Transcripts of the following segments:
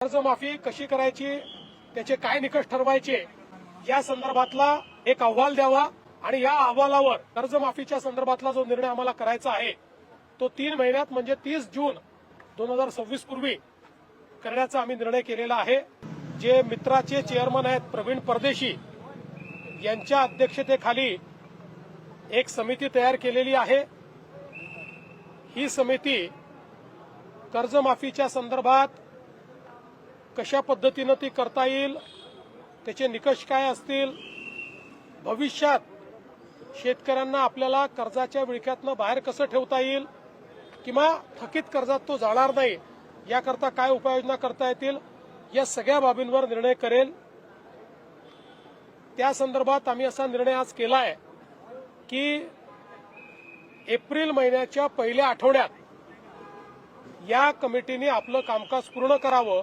कर्जमाफी कशी करायची त्याचे काय निकष ठरवायचे या संदर्भातला एक अहवाल द्यावा आणि या अहवालावर कर्जमाफीच्या संदर्भातला जो निर्णय आम्हाला करायचा आहे तो तीन महिन्यात म्हणजे तीस जून दोन हजार सव्वीस पूर्वी करण्याचा आम्ही निर्णय केलेला आहे. जे मित्राचे चेअरमन आहेत प्रवीण परदेशी यांच्या अध्यक्षतेखाली एक समिती तयार केलेली आहे. ही समिती कर्जमाफीच्या संदर्भात कशा पद्धतीनं ती करता येईल त्याचे निकष काय असतील भविष्यात शेतकऱ्यांना आपल्याला कर्जाच्या विळख्यातनं बाहेर कसं ठेवता येईल किंवा थकीत कर्जात तो जाणार नाही याकरता काय उपाययोजना करता येतील या सगळ्या बाबींवर निर्णय करेल. त्या संदर्भात आम्ही असा निर्णय आज केला आहे की एप्रिल महिन्याच्या पहिल्या आठवड्यात या कमिटीने आपलं कामकाज पूर्ण करावं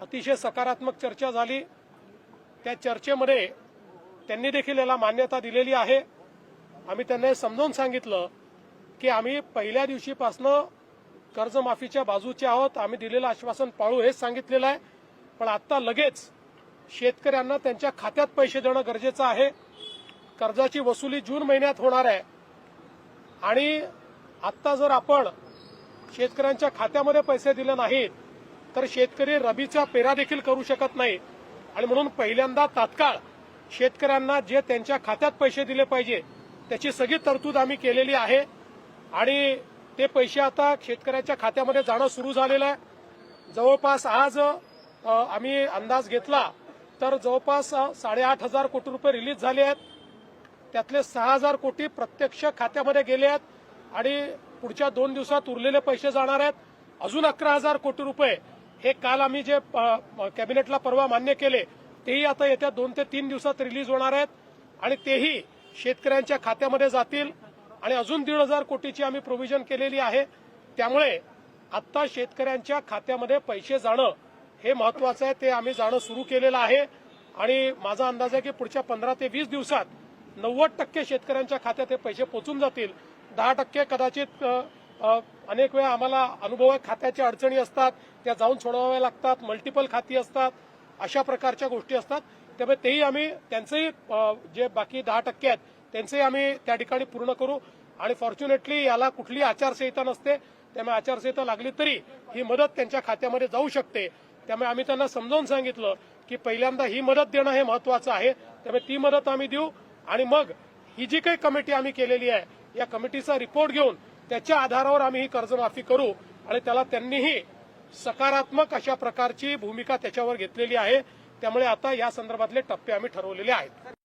अतिशय सकारात्मक चर्चा झाली. त्या चर्चेमध्ये त्यांनी देखील याला मान्यता दिलेली आहे. आम्ही त्यांना समजावून सांगितलं की आम्ही पहिल्या दिवशीपासनं कर्जमाफीच्या बाजूचे आहोत. आम्ही दिलेलं आश्वासन पाळू हेच सांगितलेलं आहे. पण आता लगेच शेतकऱ्यांना त्यांच्या खात्यात पैसे देणं गरजेचं आहे. कर्जाची वसुली जून महिन्यात होणार आहे. आणि आत्ता जर आपण शेतकऱ्यांच्या खात्यामध्ये पैसे दिले नाहीत तर शेतकरी रबीचा पेरा देखील करू शकत नाही. आणि म्हणून पहिल्यांदा तात्काळ शेतकऱ्यांना जे त्यांच्या खात्यात पैसे दिले पाहिजे त्याची सगळी तरतूद आम्ही केलेली आहे. आणि ते पैसे आता शेतकऱ्याच्या खात्यामध्ये जाणं सुरू झालेलं आहे. जवळपास आज आम्ही अंदाज घेतला तर जवळपास साडेआठ हजार कोटी रुपये रिलीज झाले आहेत. त्यातले सहा हजार कोटी प्रत्यक्ष खात्यामध्ये गेले आहेत आणि पुढच्या दोन दिवसात उरलेले पैसे जाणार आहेत. अजून अकरा हजार कोटी रुपये हे काल आम्ही जे कॅबिनेटला परवा मान्य केले तेही आता येत्या दोन ते तीन दिवसात रिलीज होणार आहेत आणि तेही शेतकऱ्यांच्या खात्यामध्ये जातील आणि अजून दीड हजार कोटीची आम्ही प्रोव्हिजन केलेली आहे. त्यामुळे आत्ता शेतकऱ्यांच्या खात्यामध्ये पैसे जाणं हे महत्वाचं आहे. ते आम्ही जाणं सुरू केलेलं आहे. आणि माझा अंदाज आहे की पुढच्या पंधरा ते वीस दिवसात नव्वद टक्के शेतकऱ्यांच्या खात्यात हे पैसे पोचून जातील. दहा टक्के कदाचित अनेक वेळा आम्हाला अनुभव खात्याच्या अडचणी असतात त्या जाऊन सोडवाव्या लागतात मल्टिपल खाती असतात अशा प्रकारच्या गोष्टी असतात. त्यामुळे तेही आम्ही त्यांचंही जे बाकी दहा टक्के आहेत त्यांचंही आम्ही त्या ठिकाणी पूर्ण करू. आणि फॉर्च्युनेटली याला कुठली आचारसंहिता नसते. त्यामुळे आचारसंहिता लागली तरी ही मदत त्यांच्या खात्यामध्ये जाऊ शकते. त्यामुळे आम्ही त्यांना समजावून सांगितलं की पहिल्यांदा ही मदत देणं हे महत्वाचं आहे. त्यामुळे ती मदत आम्ही देऊ. आणि मग ही जी काही कमिटी आम्ही केलेली आहे या कमिटीचा रिपोर्ट घेऊन त्याच्या आधारावर आम्ही ही कर्जमाफी करू आणि त्याला त्यांनीही सकारात्मक अशा प्रकारची भूमिका त्याच्यावर घेतलेली आहे. त्यामुळे आता या संदर्भातले टप्पे आम्ही ठरवलेले आहेत.